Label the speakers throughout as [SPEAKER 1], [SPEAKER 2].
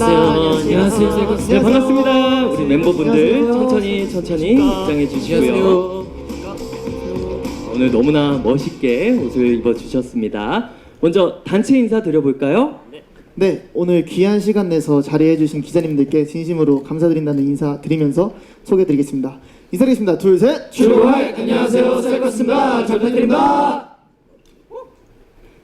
[SPEAKER 1] 안녕하세요. 안녕하세요.
[SPEAKER 2] 네 반갑습니다. 우리 멤버분들. 천천히 천천히 입장해 주시고요. 오늘 너무나 멋있게 옷을 입어 주셨습니다. 먼저 단체 인사 드려볼까요?
[SPEAKER 1] 네, 오늘 귀한 시간 내서 자리해주신 기자님들께 진심으로 감사드린다는 인사 드리면서 소개해드리겠습니다. 인사드리겠습니다. 둘, 셋.
[SPEAKER 2] 출발! 안녕하세요. 셀커스입니다. 잘 부탁드립니다.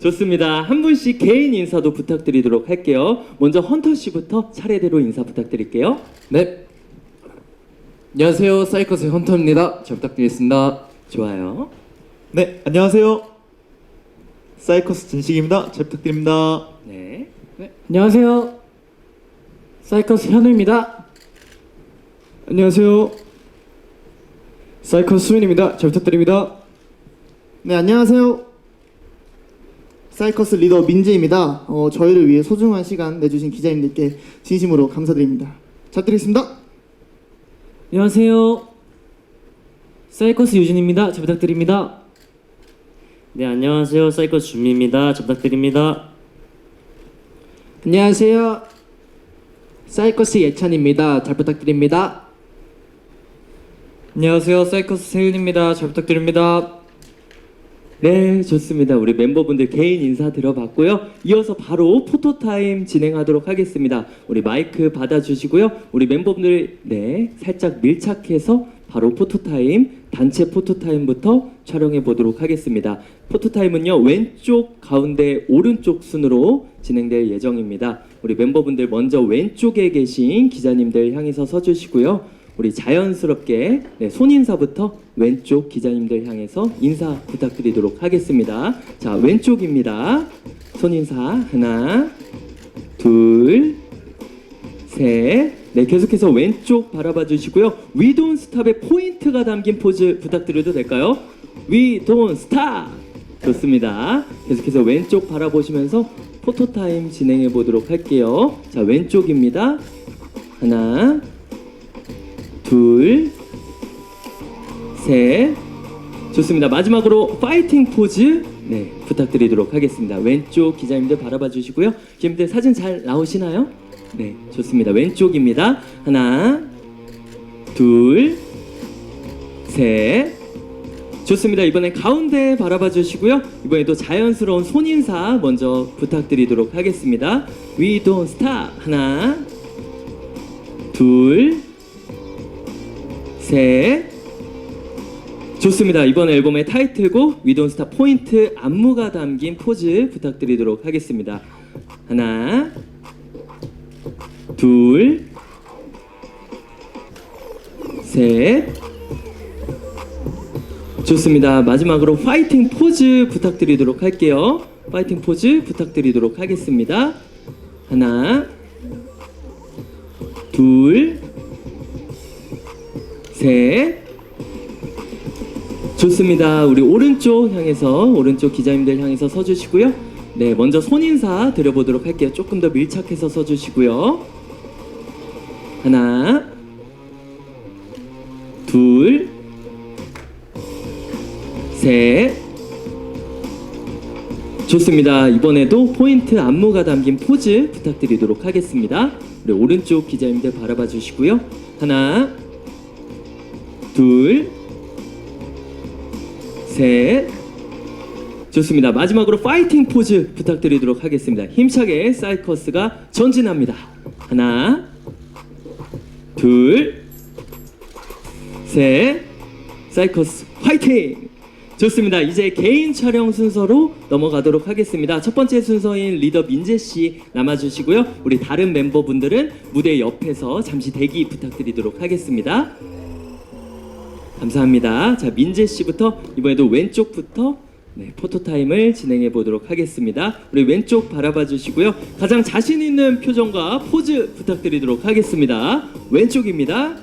[SPEAKER 2] 좋습니다. 한 분씩 개인 인사도 부탁드리도록 할게요. 먼저 헌터 씨부터 차례대로 인사 부탁드릴게요.
[SPEAKER 3] 네. 안녕하세요. 사이커스의 헌터입니다. 잘 부탁드리겠습니다.
[SPEAKER 2] 좋아요.
[SPEAKER 4] 네, 안녕하세요. 사이커스 진식입니다. 잘 부탁드립니다.
[SPEAKER 2] 네.
[SPEAKER 5] 안녕하세요. 사이커스 현우입니다.
[SPEAKER 4] 안녕하세요. 사이커스 수인입니다. 잘 부탁드립니다.
[SPEAKER 1] 네, 안녕하세요. 사이커스 리더 민재입니다. 어, 저희를 위해 소중한 시간 내주신 기자님들께 진심으로 감사드립니다. 잘 드리겠습니다.
[SPEAKER 5] 안녕하세요. 사이커스 유진입니다. 잘 부탁드립니다.
[SPEAKER 6] 네 안녕하세요 사이코스 준미입니다 잘 부탁드립니다
[SPEAKER 3] 안녕하세요. 사이커스 예찬입니다. 잘 부탁드립니다.
[SPEAKER 4] 안녕하세요. 사이커스 세윤입니다. 잘 부탁드립니다.
[SPEAKER 2] 네, 좋습니다. 우리 멤버분들 개인 인사 들어봤고요. 이어서 바로 포토타임 진행하도록 하겠습니다. 우리 마이크 받아주시고요. 우리 멤버분들, 네, 살짝 밀착해서 바로 포토타임, 단체 포토타임부터 촬영해 보도록 하겠습니다. 포토타임은요, 왼쪽, 가운데, 오른쪽 순으로 진행될 예정입니다. 우리 멤버분들 먼저 왼쪽에 계신 기자님들 향해서 서주시고요. 우리 자연스럽게 네, 손인사부터 왼쪽 기자님들 향해서 인사 부탁드리도록 하겠습니다. 자, 왼쪽입니다. 손인사 하나, 둘, 셋. 네, 계속해서 왼쪽 바라봐 주시고요. 위돈 스탑의 포인트가 담긴 포즈 부탁드려도 될까요? 위돈 스탑. 좋습니다. 계속해서 왼쪽 바라보시면서 포토타임 진행해 보도록 할게요. 자, 왼쪽입니다. 하나, 둘, 셋. 좋습니다. 마지막으로 파이팅 포즈 네 부탁드리도록 하겠습니다. 왼쪽 기자님들 바라봐 주시고요. 기자님들 사진 잘 나오시나요? 네 좋습니다. 왼쪽입니다. 하나, 둘, 셋. 좋습니다. 이번엔 가운데 바라봐 주시고요. 이번에도 자연스러운 손인사 먼저 부탁드리도록 하겠습니다. We don't stop. 하나, 둘, 셋. 좋습니다. 이번 앨범의 타이틀곡 위돈스타 포인트 안무가 담긴 포즈 부탁드리도록 하겠습니다. 하나, 둘, 셋. 좋습니다. 마지막으로 파이팅 포즈 부탁드리도록 할게요. 파이팅 포즈 부탁드리도록 하겠습니다. 하나, 둘, 셋. 좋습니다. 우리 오른쪽 향해서 오른쪽 기자님들 향해서 서주시고요. 네, 먼저 손 인사 드려보도록 할게요. 조금 더 밀착해서 서주시고요. 하나, 둘, 셋. 좋습니다. 이번에도 포인트 안무가 담긴 포즈 부탁드리도록 하겠습니다. 우리 오른쪽 기자님들 바라봐 주시고요. 하나, 둘, 셋. 좋습니다. 마지막으로 파이팅 포즈 부탁드리도록 하겠습니다. 힘차게 사이커스가 전진합니다. 하나, 둘, 셋. 사이커스 화이팅! 좋습니다. 이제 개인 촬영 순서로 넘어가도록 하겠습니다. 첫 번째 순서인 리더 민재 씨 남아주시고요. 우리 다른 멤버분들은 무대 옆에서 잠시 대기 부탁드리도록 하겠습니다. 감사합니다. 자, 민재 씨부터 이번에도 왼쪽부터 네, 포토 타임을 진행해 보도록 하겠습니다. 우리 왼쪽 바라봐 주시고요. 가장 자신 있는 표정과 포즈 부탁드리도록 하겠습니다. 왼쪽입니다.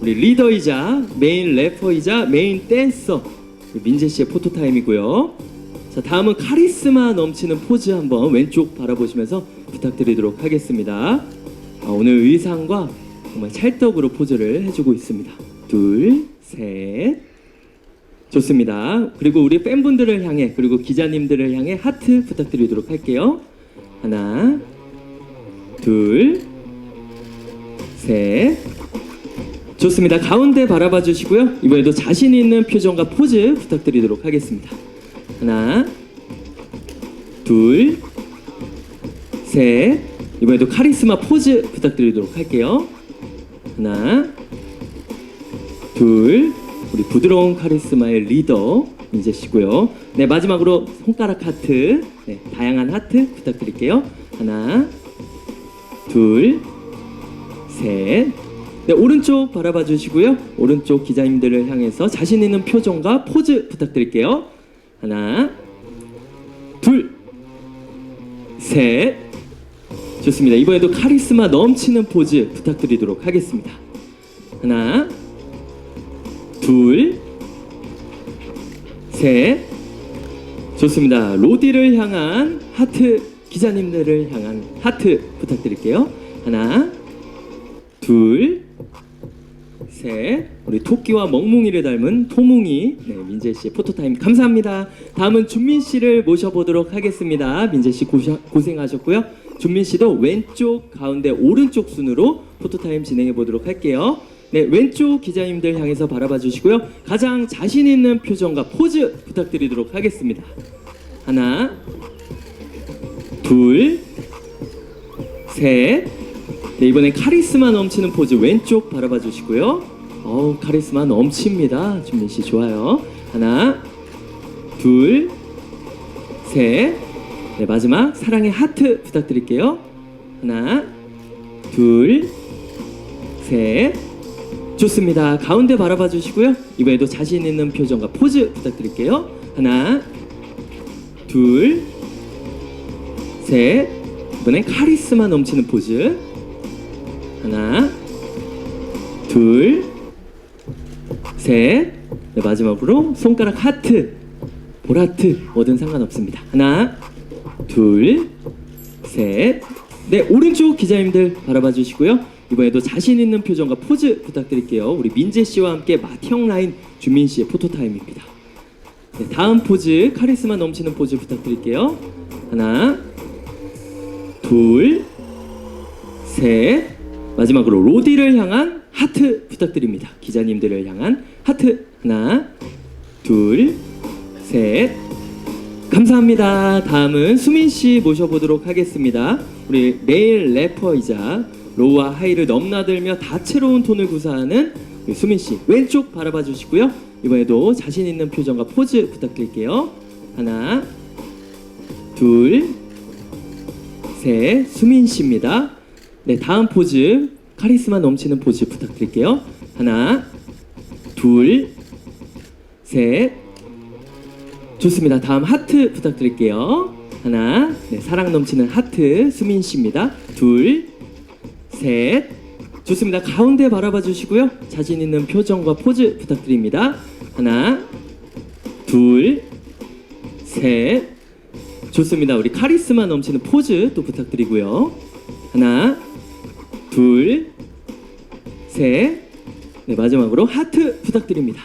[SPEAKER 2] 우리 리더이자 메인 래퍼이자 메인 댄서 민재 씨의 포토 타임이고요. 자, 다음은 카리스마 넘치는 포즈 한번 왼쪽 바라보시면서 부탁드리도록 하겠습니다. 아, 오늘 의상과 정말 찰떡으로 포즈를 해주고 있습니다. 둘, 셋. 좋습니다. 그리고 우리 팬분들을 향해 그리고 기자님들을 향해 하트 부탁드리도록 할게요. 하나, 둘, 셋. 좋습니다. 가운데 바라봐 주시고요. 이번에도 자신 있는 표정과 포즈 부탁드리도록 하겠습니다. 하나, 둘, 셋. 이번에도 카리스마 포즈 부탁드리도록 할게요. 하나, 둘, 우리 부드러운 카리스마의 리더 씨고요. 네 마지막으로 손가락 하트, 네 다양한 하트 부탁드릴게요. 하나, 둘, 셋. 네 오른쪽 바라봐 주시고요. 오른쪽 기자님들을 향해서 자신 있는 표정과 포즈 부탁드릴게요. 하나, 둘, 셋. 좋습니다. 이번에도 카리스마 넘치는 포즈 부탁드리도록 하겠습니다. 하나, 둘, 셋. 좋습니다. 로디를 향한 하트, 기자님들을 향한 하트 부탁드릴게요. 하나, 둘, 셋. 우리 토끼와 멍뭉이를 닮은 토뭉이 네, 민재 씨의 포토타임 감사합니다. 다음은 준민 씨를 모셔보도록 하겠습니다. 민재 씨 고시, 고생하셨고요. 준민 씨도 왼쪽, 가운데, 오른쪽 순으로 포토타임 진행해 보도록 할게요. 네, 왼쪽 기자님들 향해서 바라봐 주시고요. 가장 자신 있는 표정과 포즈 부탁드리도록 하겠습니다. 하나, 둘, 셋. 네, 이번엔 카리스마 넘치는 포즈 왼쪽 바라봐 주시고요. 어우, 카리스마 넘칩니다. 준민 씨 좋아요. 하나, 둘, 셋. 네, 마지막 사랑의 하트 부탁드릴게요. 하나, 둘, 셋. 좋습니다. 가운데 바라봐 주시고요. 이번에도 자신 있는 표정과 포즈 부탁드릴게요. 하나, 둘, 셋. 이번엔 카리스마 넘치는 포즈. 하나, 둘, 셋. 네, 마지막으로 손가락 하트, 보라트 뭐든 상관없습니다. 하나, 둘, 셋. 네, 오른쪽 기자님들 바라봐 주시고요. 이번에도 자신 있는 표정과 포즈 부탁드릴게요. 우리 민재 씨와 함께 맏형 라인 준민 씨의 포토 타임입니다. 네, 다음 포즈 카리스마 넘치는 포즈 부탁드릴게요. 하나, 둘, 셋. 마지막으로 로디를 향한 하트 부탁드립니다. 기자님들을 향한 하트 하나, 둘, 셋. 감사합니다. 다음은 수민 씨 모셔보도록 하겠습니다. 우리 메일 래퍼이자 로우와 하이를 넘나들며 다채로운 톤을 구사하는 수민 씨 왼쪽 바라봐 주시고요. 이번에도 자신 있는 표정과 포즈 부탁드릴게요. 하나, 둘, 셋. 수민 씨입니다. 네, 다음 포즈 카리스마 넘치는 포즈 부탁드릴게요. 하나, 둘, 셋. 좋습니다. 다음 하트 부탁드릴게요. 하나, 네, 사랑 넘치는 하트 수민 씨입니다. 둘, 셋. 좋습니다. 가운데 바라봐 주시고요. 자신 있는 표정과 포즈 부탁드립니다. 하나, 둘, 셋. 좋습니다. 우리 카리스마 넘치는 포즈 또 부탁드리고요. 하나, 둘, 셋. 네, 마지막으로 하트 부탁드립니다.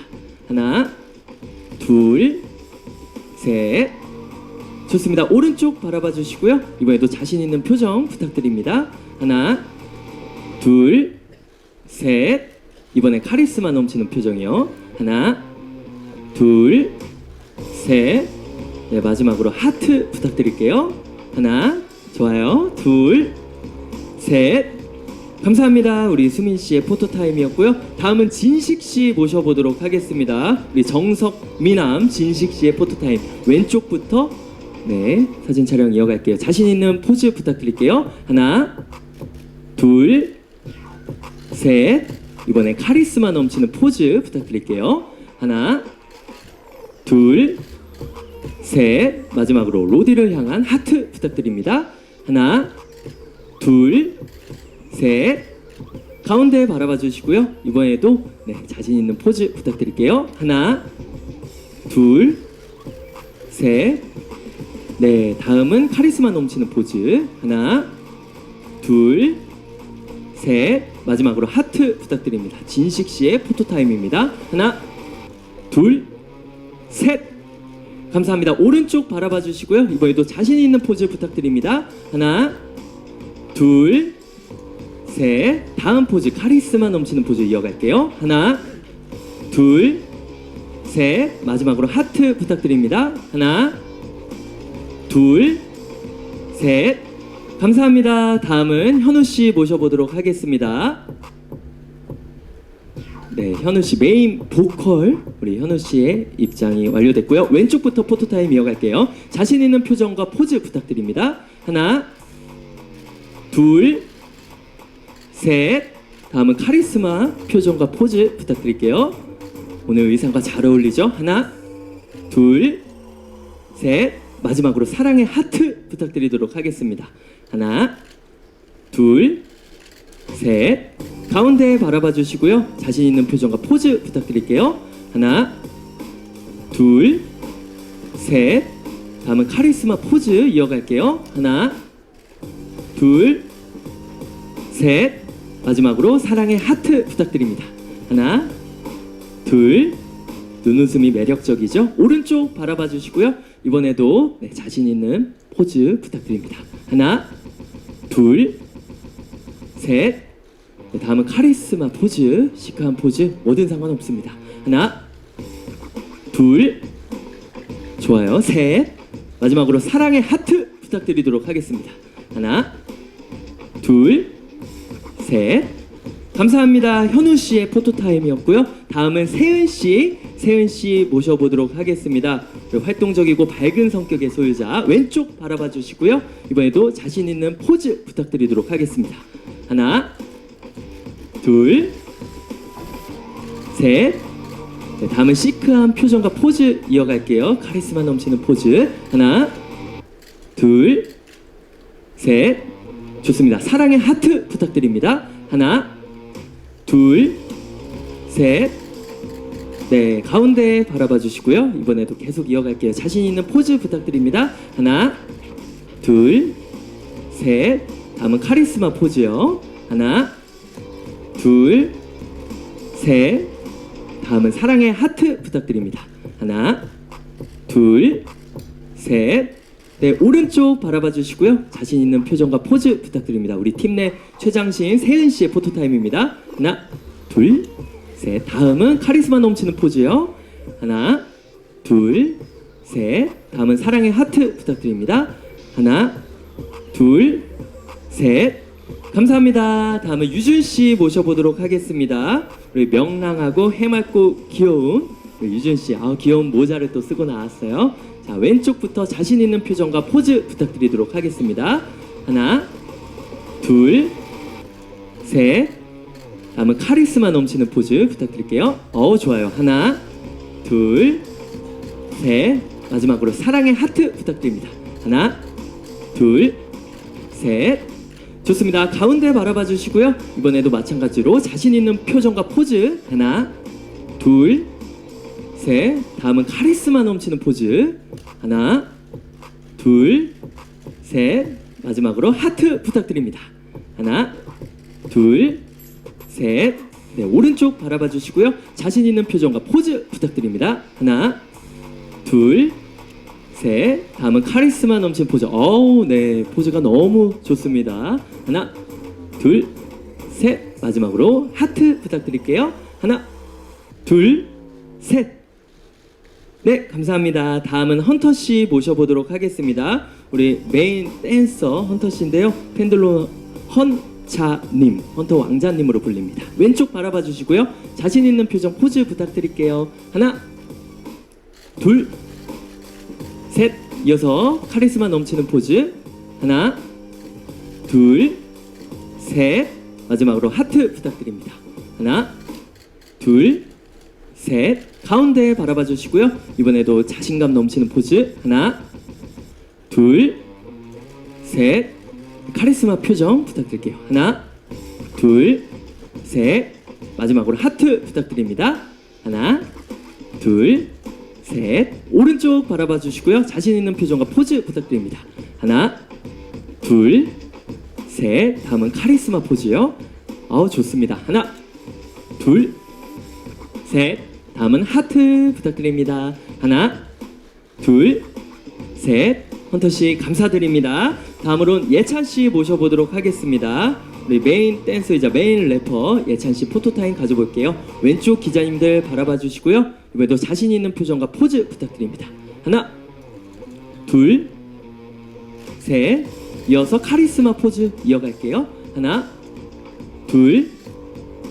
[SPEAKER 2] 하나, 둘, 셋. 좋습니다. 오른쪽 바라봐 주시고요. 이번에도 자신 있는 표정 부탁드립니다. 하나, 둘, 셋. 이번엔 카리스마 넘치는 표정이요. 하나, 둘, 셋. 네, 마지막으로 하트 부탁드릴게요. 하나, 좋아요. 둘, 셋. 감사합니다. 우리 수민 씨의 포토 타임이었고요. 다음은 진식 씨 모셔보도록 하겠습니다. 우리 정석 미남 진식 씨의 포토 타임 왼쪽부터 네 사진 촬영 이어갈게요. 자신 있는 포즈 부탁드릴게요. 하나, 둘, 셋. 이번엔 카리스마 넘치는 포즈 부탁드릴게요. 하나, 둘, 셋. 마지막으로 로디를 향한 하트 부탁드립니다. 하나, 둘, 셋. 가운데 바라봐 주시고요. 이번에도 네, 자신 있는 포즈 부탁드릴게요. 하나, 둘, 셋. 네, 다음은 카리스마 넘치는 포즈. 하나, 둘, 셋. 마지막으로 하트 부탁드립니다. 진식 씨의 포토 타임입니다. 하나, 둘, 셋. 감사합니다. 오른쪽 바라봐 주시고요. 이번에도 자신 있는 포즈 부탁드립니다. 하나, 둘, 셋. 다음 포즈 카리스마 넘치는 포즈 이어갈게요. 하나, 둘, 셋. 마지막으로 하트 부탁드립니다. 하나, 둘, 셋. 감사합니다. 다음은 현우 씨 모셔보도록 하겠습니다. 네, 현우 씨 메인 보컬 우리 현우 씨의 입장이 완료됐고요. 왼쪽부터 포토 타임 이어갈게요. 자신 있는 표정과 포즈 부탁드립니다. 하나, 둘, 셋. 다음은 카리스마 표정과 포즈 부탁드릴게요. 오늘 의상과 잘 어울리죠? 하나, 둘, 셋. 마지막으로 사랑의 하트 부탁드리도록 하겠습니다. 하나, 둘, 셋. 가운데 바라봐 주시고요. 자신 있는 표정과 포즈 부탁드릴게요. 하나, 둘, 셋. 다음은 카리스마 포즈 이어갈게요. 하나, 둘, 셋. 마지막으로 사랑의 하트 부탁드립니다. 하나, 둘, 눈웃음이 매력적이죠? 오른쪽 바라봐 주시고요. 이번에도 네, 자신 있는 포즈 부탁드립니다. 하나, 둘, 셋. 네, 다음은 카리스마 포즈, 시크한 포즈, 뭐든 상관없습니다. 하나, 둘, 좋아요. 셋. 마지막으로 사랑의 하트 부탁드리도록 하겠습니다. 하나, 둘, 셋. 감사합니다. 현우 씨의 포토 타임이었고요. 다음은 세은 씨, 세은 씨 모셔보도록 하겠습니다. 그 활동적이고 밝은 성격의 소유자 왼쪽 바라봐 주시고요. 이번에도 자신 있는 포즈 부탁드리도록 하겠습니다. 하나, 둘, 셋. 네, 다음은 시크한 표정과 포즈 이어갈게요. 카리스마 넘치는 포즈. 하나, 둘, 셋. 좋습니다. 사랑의 하트 부탁드립니다. 하나, 둘, 셋. 네, 가운데 바라봐 주시고요. 이번에도 계속 이어갈게요. 자신 있는 포즈 부탁드립니다. 하나, 둘, 셋. 다음은 카리스마 포즈요. 하나, 둘, 셋. 다음은 사랑의 하트 부탁드립니다. 하나, 둘, 셋. 네, 오른쪽 바라봐 주시고요. 자신 있는 표정과 포즈 부탁드립니다. 우리 팀 내 최장신 세은 씨의 포토 타임입니다. 하나, 둘, 셋. 다음은 카리스마 넘치는 포즈요. 하나, 둘, 셋. 다음은 사랑의 하트 부탁드립니다. 하나, 둘, 셋. 감사합니다. 다음은 유준 씨 모셔보도록 하겠습니다. 우리 명랑하고 해맑고 귀여운 유준 씨, 아 귀여운 모자를 또 쓰고 나왔어요. 자 왼쪽부터 자신 있는 표정과 포즈 부탁드리도록 하겠습니다. 하나, 둘, 셋. 다음은 카리스마 넘치는 포즈 부탁드릴게요. 어 좋아요. 하나, 둘, 셋. 마지막으로 사랑의 하트 부탁드립니다. 하나, 둘, 셋. 좋습니다. 가운데 바라봐 주시고요. 이번에도 마찬가지로 자신 있는 표정과 포즈 하나, 둘, 셋. 다음은 카리스마 넘치는 포즈 하나, 둘, 셋. 마지막으로 하트 부탁드립니다. 하나, 둘, 셋. 네, 오른쪽 바라봐 주시고요. 자신 있는 표정과 포즈 부탁드립니다. 하나, 둘, 셋. 다음은 카리스마 넘치는 포즈. 어우, 네. 포즈가 너무 좋습니다. 하나, 둘, 셋. 마지막으로 하트 부탁드릴게요. 하나, 둘, 셋. 네, 감사합니다. 다음은 헌터 씨 모셔보도록 하겠습니다. 우리 메인 댄서 헌터 씨인데요. 팬들로 헌 자님, 헌터 왕자님으로 불립니다. 왼쪽 바라봐 주시고요. 자신 있는 표정 포즈 부탁드릴게요. 하나, 둘, 셋 이어서 카리스마 넘치는 포즈 하나 둘 셋 마지막으로 하트 부탁드립니다 하나 둘 셋 가운데 바라봐 주시고요 이번에도 자신감 넘치는 포즈 하나 둘 셋 카리스마 표정 부탁드릴게요 하나 둘 셋 마지막으로 하트 부탁드립니다 하나 둘 셋. 오른쪽 바라봐 주시고요. 자신 있는 표정과 포즈 부탁드립니다. 하나, 둘, 셋. 다음은 카리스마 포즈요. 어우, 좋습니다. 하나, 둘, 셋. 다음은 하트 부탁드립니다. 하나, 둘, 셋. 헌터 씨 감사드립니다. 다음으로는 예찬 씨 모셔보도록 하겠습니다. 우리 메인 댄서이자 메인 래퍼 예찬 씨 포토타임 가져볼게요. 왼쪽 기자님들 바라봐 주시고요. 이번에도 자신 있는 표정과 포즈 부탁드립니다. 하나, 둘, 셋. 이어서 카리스마 포즈 이어갈게요. 하나, 둘,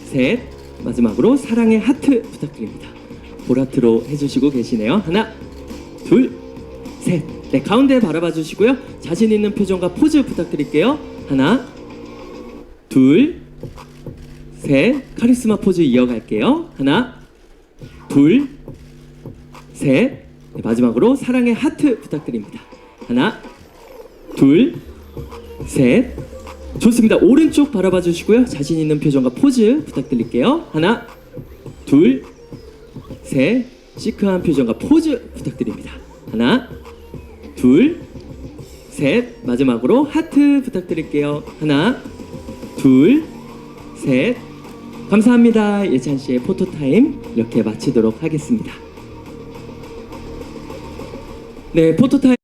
[SPEAKER 2] 셋. 마지막으로 사랑의 하트 부탁드립니다. 보라트로 해주시고 계시네요. 하나, 둘, 셋. 네, 가운데 바라봐 주시고요. 자신 있는 표정과 포즈 부탁드릴게요. 하나, 둘, 셋. 카리스마 포즈 이어갈게요. 하나, 둘, 셋. 네, 마지막으로 사랑의 하트 부탁드립니다. 하나, 둘, 셋. 좋습니다. 오른쪽 바라봐 주시고요. 자신 있는 표정과 포즈 부탁드릴게요. 하나, 둘, 셋. 시크한 표정과 포즈 부탁드립니다. 하나, 둘, 셋. 마지막으로 하트 부탁드릴게요. 하나, 둘, 셋. 감사합니다. 예찬 씨의 포토타임 이렇게 마치도록 하겠습니다. 네, 포토타임.